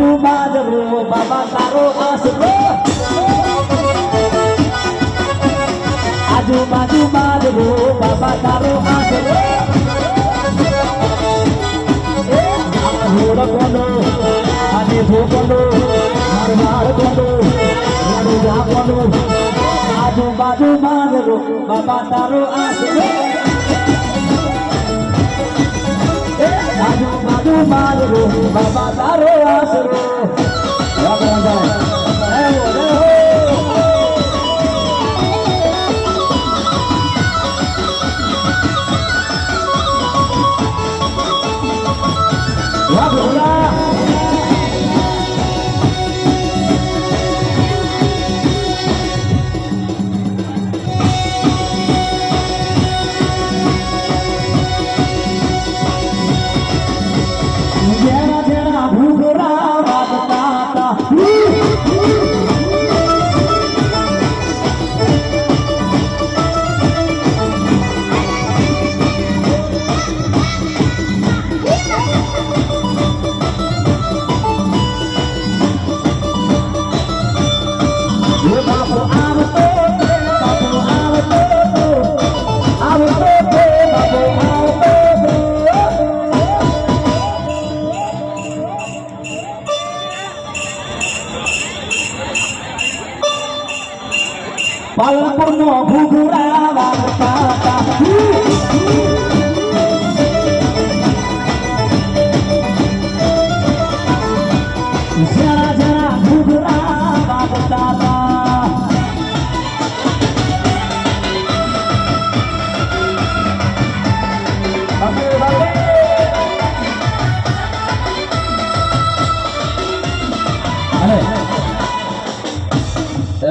આજુબાજુ માધરો બાબા તારો આસરો વાહ કે હા રાજસ્થાન આજુબાજુ બાજરો બાબા તારો રોડ કોનો અને ભોગનો મારવાડ કોનો રણુજા કોનો આજુબાજુ બાજરો બાબા તારો આસરો આજુબાજુ બાજરો બાબા તારો તો પાલનપુરનો ભૂગુરા વાગતા હતા.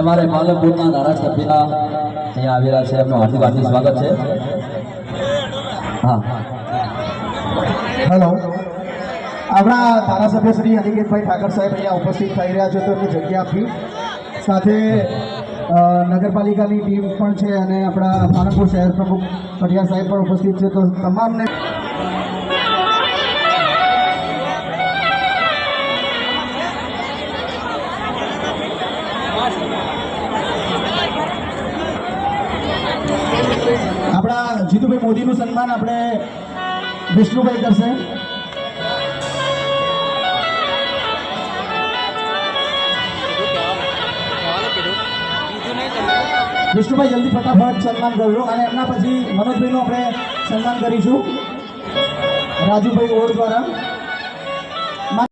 અમારે પાલનપુરના ધારાસભ્યના અહીંયા આવેલા છે. એમનું હાર્દિક હાર્દિક સ્વાગત છે. હા. હેલો આપણા ધારાસભ્ય શ્રી અનિકેતભાઈ ઠાકર સાહેબ અહીંયા ઉપસ્થિત થઈ રહ્યા છે તો એમની જગ્યા આપી. સાથે નગરપાલિકાની ટીમ પણ છે અને આપણા પાલનપુર શહેર પ્રમુખ પટિયા સાહેબ પણ ઉપસ્થિત છે. તો તમામને આપણા જીતુભાઈ મોદીનું સન્માન આપણે વિષ્ણુભાઈ કરશે. વિષ્ણુભાઈ, જલ્દી ફટાફટ સન્માન કરજો અને એમના પછી મનોજભાઈનું આપણે સન્માન કરીશું. રાજુભાઈ ઓળ દ્વારા.